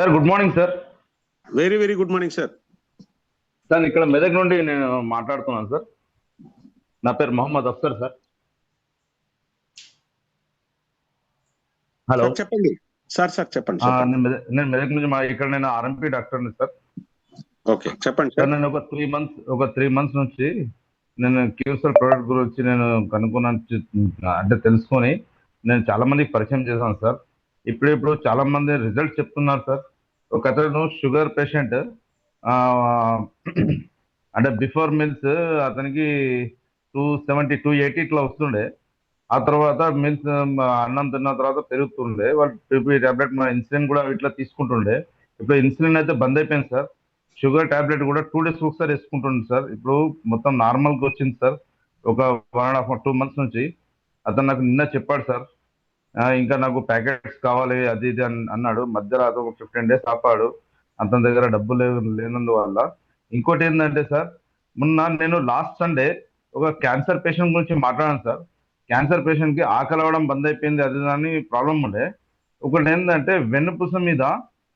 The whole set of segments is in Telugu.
Sir good morning sir very very good morning sir sir ఇక్కడ మెదక్ నుండి నేను మాట్లాడుతున్నాను సార్ నా పేరు మొహమ్మద్ అఫ్సర్ సార్ హలో చెప్పండి. సార్ సార్ చెప్పండి నేను మెదక్ నుంచి మా ఇక్కడ నేను ఆర్ఎంపీ డాక్టర్ని సార్ ఓకే చెప్పండి సార్ నేను ఒక త్రీ మంత్స్ ఒక త్రీ మంత్స్ నుంచి నేను క్యూసర్ ప్రోడక్ట్ గురించి నేను కనుక్కున్నాను అంటే తెలుసుకొని నేను చాలా మందికి పరిచయం చేశాను సార్ ఇప్పుడు ఇప్పుడు చాలా మంది రిజల్ట్స్ చెప్తున్నారు సార్ ఒక అతను షుగర్ పేషెంట్ అంటే బిఫోర్ మిల్స్ అతనికి టూ సెవెంటీ టూ ఎయిటీ ఇట్లా వస్తుండే. ఆ తర్వాత మిల్స్ అన్నం తిన్న తర్వాత పెరుగుతుండే. వాళ్ళు పీపీ టాబ్లెట్ మన ఇన్సులిన్ కూడా ఇట్లా తీసుకుంటుండే. ఇప్పుడు ఇన్సులిన్ అయితే బంద్ అయిపోయింది సార్. షుగర్ టాబ్లెట్ కూడా టూ డేస్ ఒకసారి వేసుకుంటుండే సార్. ఇప్పుడు మొత్తం నార్మల్గా వచ్చింది సార్. ఒక one and half two months నుంచి. అతను నాకు నిన్న చెప్పాడు సార్. ఇంకా నాకు ప్యాకెట్స్ కావాలి అది ఇది అని అన్నాడు. మధ్యలో ఒక ఫిఫ్టీన్ డేస్ ఆపాడు. అతని దగ్గర డబ్బులు లేవు లేనందువల్ల. ఇంకోటి ఏంటంటే సార్ మొన్న నేను లాస్ట్ సండే ఒక క్యాన్సర్ పేషెంట్ గురించి మాట్లాడాను సార్. క్యాన్సర్ పేషెంట్కి ఆకలి అవ్వడం బంద్ అయిపోయింది అది దాని ప్రాబ్లం ఉండే. ఒకటి ఏంటంటే వెన్నుపూస మీద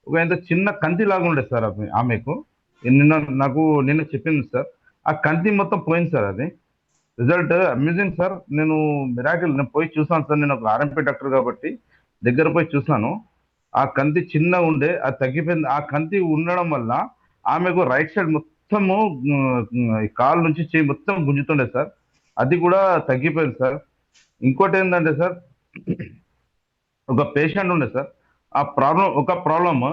ఒక ఎంత చిన్న కంతి లాగా ఉండే సార్ ఆమెకు. నిన్న నాకు నిన్న చెప్పింది సార్. ఆ కంతి మొత్తం పోయింది సార్ అది. Result amusing sir. నేను మిరాకిల్ నేను పోయి చూసాను సార్. నేను ఒక ఆర్ఎంపీ డాక్టర్ కాబట్టి దగ్గర పోయి చూసాను. ఆ కంతి చిన్నగా ఉండే అది తగ్గిపోయింది. ఆ కంతి ఉండడం వల్ల ఆమెకు రైట్ సైడ్ మొత్తము కాలు నుంచి చేయి మొత్తం గుంజుతుండే సార్. అది కూడా తగ్గిపోయింది సార్. ఇంకోటి ఏంటంటే సార్ ఒక పేషెంట్ ఉండే సార్. ఆ ప్రాబ్లం ఒక ప్రాబ్లమ్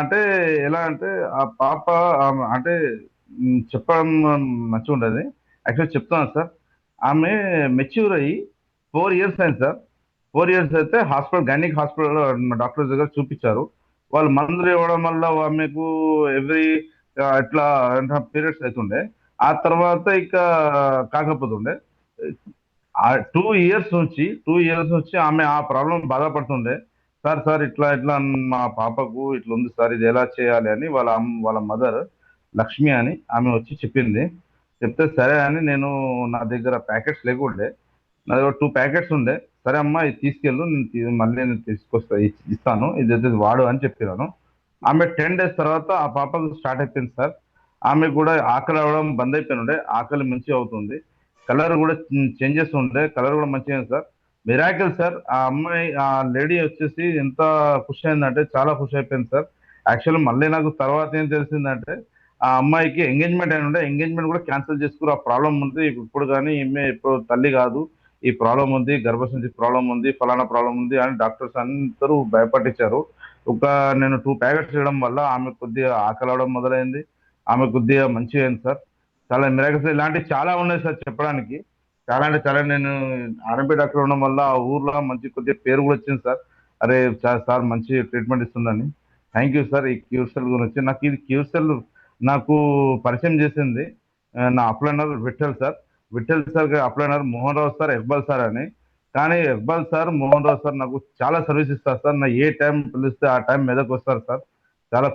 అంటే ఎలా అంటే ఆ పాప అంటే చెప్పడం మంచిగా ఉండేది. యాక్చువల్ చెప్తాను సార్. ఆమె మెచ్యూర్ అయ్యి ఫోర్ ఇయర్స్ అయింది సార్. ఫోర్ ఇయర్స్ అయితే హాస్పిటల్ గైనిక్ హాస్పిటల్ డాక్టర్స్ దగ్గర చూపించారు. వాళ్ళు మందులు ఇవ్వడం వల్ల ఆమెకు ఎవ్రీ ఇట్లా పీరియడ్స్ అవుతుండే. ఆ తర్వాత ఇక కాకపోతుండే. ఆ టూ ఇయర్స్ నుంచి టూ ఇయర్స్ నుంచి ఆమె ఆ ప్రాబ్లం బాధపడుతుండే. సార్ సార్ ఇట్లా ఇట్లా మా పాపకు ఇట్లా ఉంది సార్ ఇది ఎలా చేయాలి అని వాళ్ళ వాళ్ళ మదర్ లక్ష్మి అని ఆమె వచ్చి చెప్పింది. చెప్తే సరే అని నేను నా దగ్గర ప్యాకెట్స్ లేకుండే నా దగ్గర టూ ప్యాకెట్స్ ఉండే. సరే అమ్మా ఇది తీసుకెళ్ళు నేను మళ్ళీ నేను తీసుకొస్తా ఇస్తాను. ఇది అయితే వాడు అని చెప్పినాను ఆమె టెన్ డేస్ తర్వాత ఆ పాపకు స్టార్ట్ అయిపోయింది సార్. ఆమె కూడా ఆకలి అవ్వడం బంద్ అయిపోయిన ఉండే. ఆకలి మంచిగా అవుతుంది. కలర్ కూడా చేంజెస్ ఉండే. కలర్ కూడా మంచిగా సార్. మిరాకిల్ సార్ ఆ అమ్మాయి ఆ లేడీ వచ్చేసి ఎంత ఖుషి అయిందంటే చాలా ఖుషి అయిపోయింది సార్. యాక్చువల్ మళ్ళీ నాకు తర్వాత ఏం తెలిసిందంటే ఆ అమ్మాయికి ఎంగేజ్మెంట్ అయిన ఉండే ఎంగేజ్మెంట్ కూడా క్యాన్సిల్ చేసుకుని ఆ ప్రాబ్లం ఉంది. ఇప్పుడు కానీ ఈమె ఇప్పుడు తల్లి కాదు. ఈ ప్రాబ్లం ఉంది గర్భసంచి ప్రాబ్లం ఉంది ఫలానా ప్రాబ్లం ఉంది అని డాక్టర్స్ అందరూ భయపట్టించారు. ఒక నేను టూ ప్యాకెట్స్ చేయడం వల్ల ఆమె కొద్దిగా ఆకలి అవడం మొదలైంది. ఆమె కొద్దిగా మంచిగా అయింది సార్. చాలా మిరాకల్స్ ఇలాంటివి చాలా ఉన్నాయి సార్ చెప్పడానికి. చాలా అంటే చాలా నేను ఆర్ఎంపీ డాక్టర్ ఉండడం వల్ల ఆ ఊర్లో మంచి కొద్దిగా పేరు కూడా వచ్చింది సార్. అరే సార్ మంచి ట్రీట్మెంట్ ఇస్తుందని. Thank you sir. ఈ క్యూర్సెల్ గురించి. నాకు ఇది క్యూర్సెల్ నాకు పరిచయం చేసింది నా upliner Vithal sir. Vithal sir upliner Mohan Rao sir Iqbal sir అని. కానీ ఇక్బాల్ సార్ మోహన్ రావు సార్ నాకు చాలా సర్వీస్ ఇస్తారు సార్. నా ఏ టైం పిలిస్తే ఆ టైం మీదకి వస్తారు సార్. చాలా